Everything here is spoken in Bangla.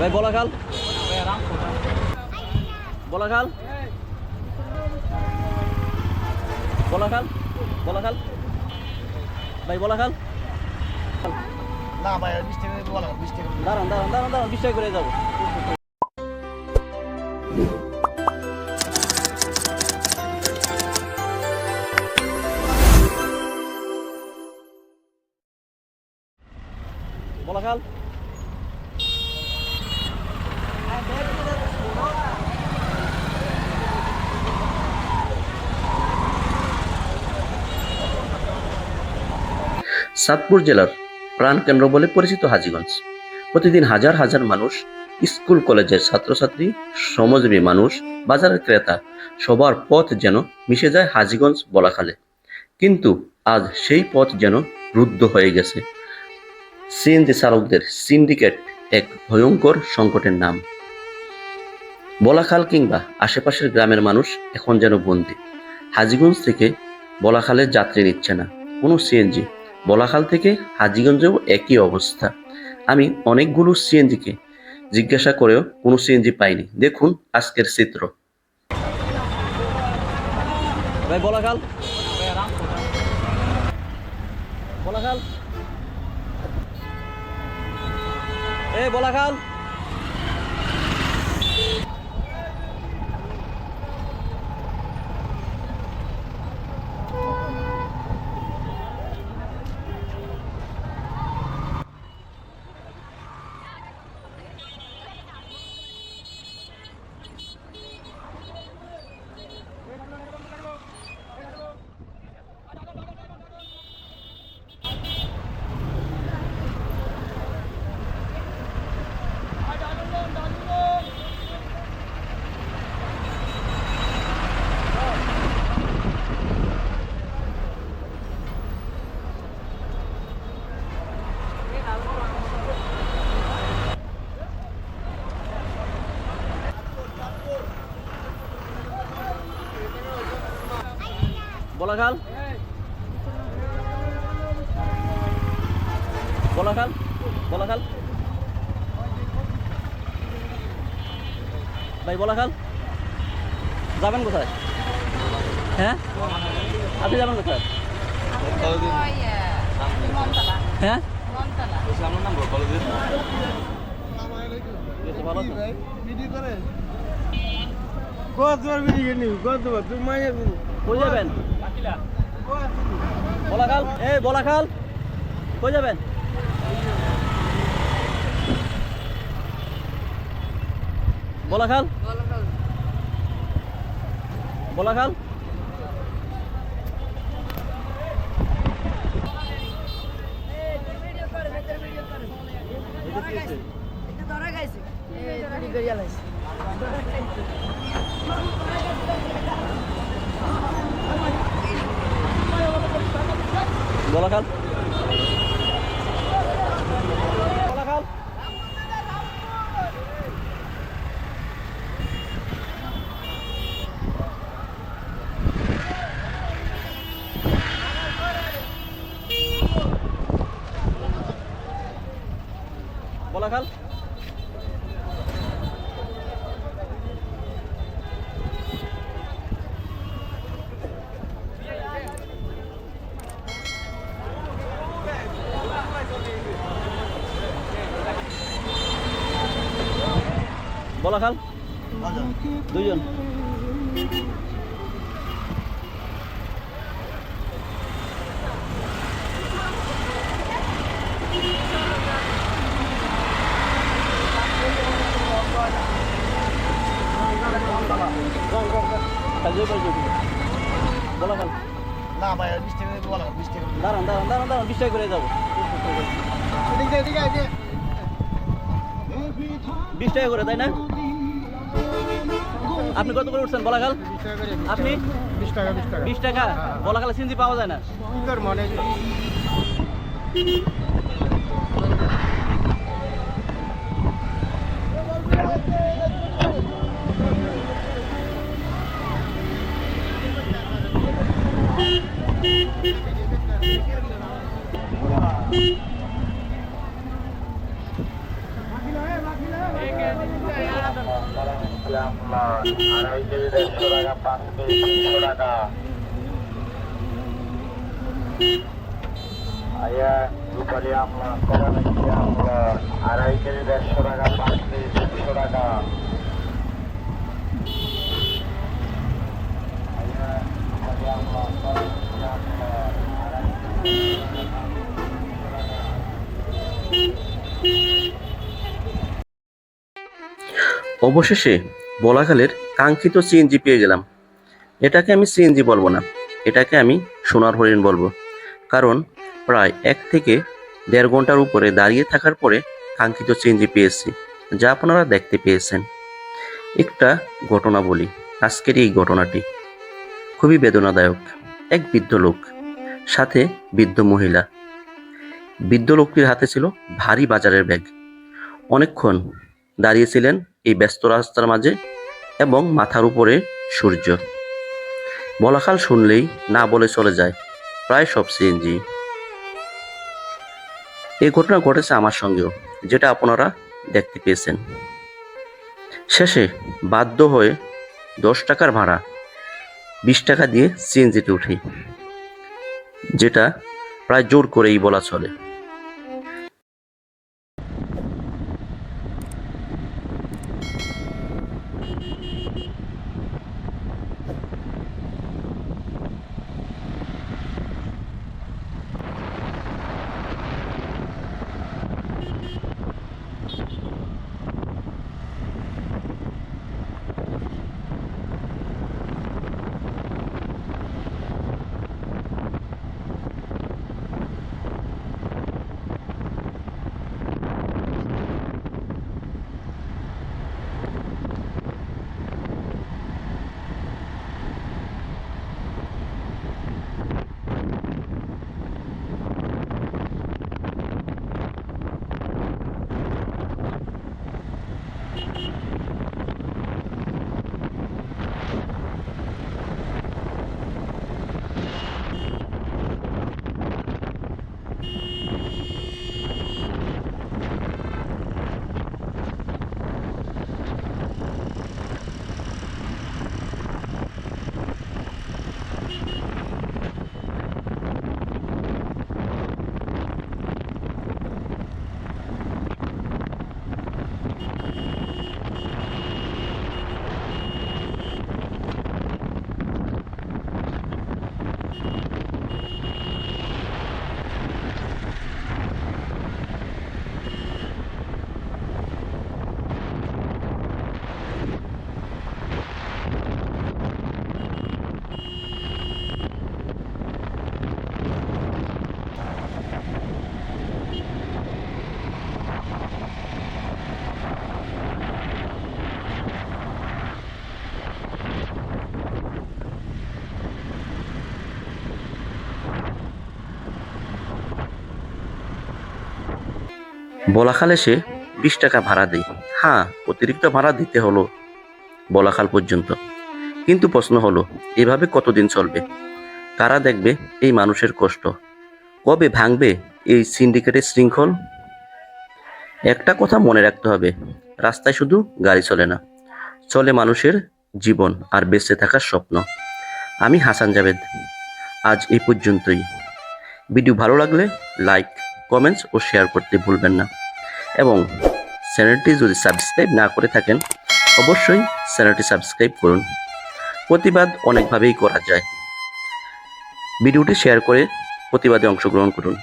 ভাই বলাখাল বলাখাল বলাখাল বলাখাল ভাই বলাখাল না ভাই বিশ টাকা দাঁড়ান দাঁড়ান দাঁড়ান দাঁড়ান বিশ টাকা করে যাব। সাতপুর জেলার প্রাণকেন্দ্র বলে পরিচিত হাজিগঞ্জ। প্রতিদিন হাজার হাজার মানুষ স্কুল, কলেজের ছাত্রছাত্রী, শ্রমজীবী মানুষ, বাজারের ক্রেতা সবার পথ যেন মিশে যায় হাজীগঞ্জ বলাখালে। কিন্তু আজ সেই পথ যেন রুদ্ধ হয়ে গেছে। সিএনজি চালকদের সিন্ডিকেট এক ভয়ঙ্কর সংকটের নাম। বলাখাল কিংবা আশেপাশের গ্রামের মানুষ এখন যেন বন্দি। হাজিগঞ্জ থেকে বলাখালে যাত্রী নিচ্ছে না। কোনো সিএনজি বলাখাল থেকে হাজিগঞ্জেও একই অবস্থা। আমি অনেকগুলো সিএনজিকে জিজ্ঞাসা করেও কোনো সিএনজি পাইনি। দেখুন আজকের চিত্র। ভাই, বলাখাল। বলাখাল। বলাখাল বলাখাল বলাখাল ভাই বলাখাল যাবেন কোথায়? হ্যাঁ? আপনি যাবেন কোথায়? হ্যাঁ? ভালো? ভিডিও করে কতবার ভিডিও নি কতবার? তুই মাইয়া কই যাবেন? বলাখাল এ বলাখাল কই যাবেন বলাখাল বলাখাল বলাখাল বলাখাল বলাখাল বলাখাল দুইজন। বলাখাল না ভাই বিশ টাকা বলা বিশ টাকা দাঁড়ান দাঁড়ান দাঁড়ান দাঁড়ান বিশ টাকা করে যাব। বিশ টাকা করে তাই না? আপনি কত করে উঠছেন বলাগাল আপনি? বিশ টাকা বিশ হ্যাঁ, হ্যাঁ। বলাগালে সিনজি পাওয়া যায় না? Beep. আড়াই কেজি দেড়শো টাকা পাঁচ কেজি টাকা আয়া আড়াই কেজি টাকা পাঁচ কেজি টাকা অবশেষে বলাকালের কাঙ্ক্ষিত সিএনজি পেয়ে গেলাম। এটাকে আমি সিএনজি বলব না, এটাকে আমি সোনার হরিণ বলব। কারণ প্রায় এক থেকে দেড় ঘণ্টার উপরে দাঁড়িয়ে থাকার পরে কাঙ্ক্ষিত সিএনজি পেয়েছি, যা আপনারা দেখতে পেয়েছেন। একটা ঘটনা বলি, আজকের এই ঘটনাটি খুবই বেদনাদায়ক, এক বৃদ্ধ লোক, সাথে বৃদ্ধ মহিলা। বৃদ্ধ লোকটির হাতে ছিল ভারী বাজারের ব্যাগ। অনেকক্ষণ দাঁড়িয়েছিলেন এই ব্যস্ত রাস্তার মাঝে এবং মাথার উপরে সূর্য। বলাকাল শুনলেই না বলে চলে যায়, প্রায় সব সিএনজি। এই ঘটনা ঘটেছে আমার সঙ্গেও, যেটা আপনারা দেখতে পেয়েছেন। শেষে বাধ্য হয়ে দশ টাকার ভাড়া, বিশ টাকা দিয়ে সিএনজিতে উঠি, যেটা প্রায় জোর করেই বলা চলে। বলাখাল এসে বিশ টাকা ভাড়া দেয় হ্যাঁ অতিরিক্ত ভাড়া দিতে হলো বলাখাল পর্যন্ত। কিন্তু প্রশ্ন হলো, এভাবে কতদিন চলবে? কারা দেখবে এই মানুষের কষ্ট। কবে ভাঙবে এই সিন্ডিকেটের শৃঙ্খল? একটা কথা মনে রাখতে হবে, রাস্তায় শুধু গাড়ি চলে না, চলে মানুষের জীবন আর বেঁচে থাকার স্বপ্ন। আমি হাসান জাভেদ, আজ এই পর্যন্তই। ভিডিও ভালো লাগলে লাইক কমেন্টস ও শেয়ার করতে ভুলবেন না। এবং চ্যানেলটি যদি সাবস্ক্রাইব না করে থাকেন, অবশ্যই চ্যানেলটি সাবস্ক্রাইব করুন। প্রতিবাদ অনেকভাবেই করা যায়। ভিডিওটি শেয়ার করে প্রতিবাদে অংশগ্রহণ করুন।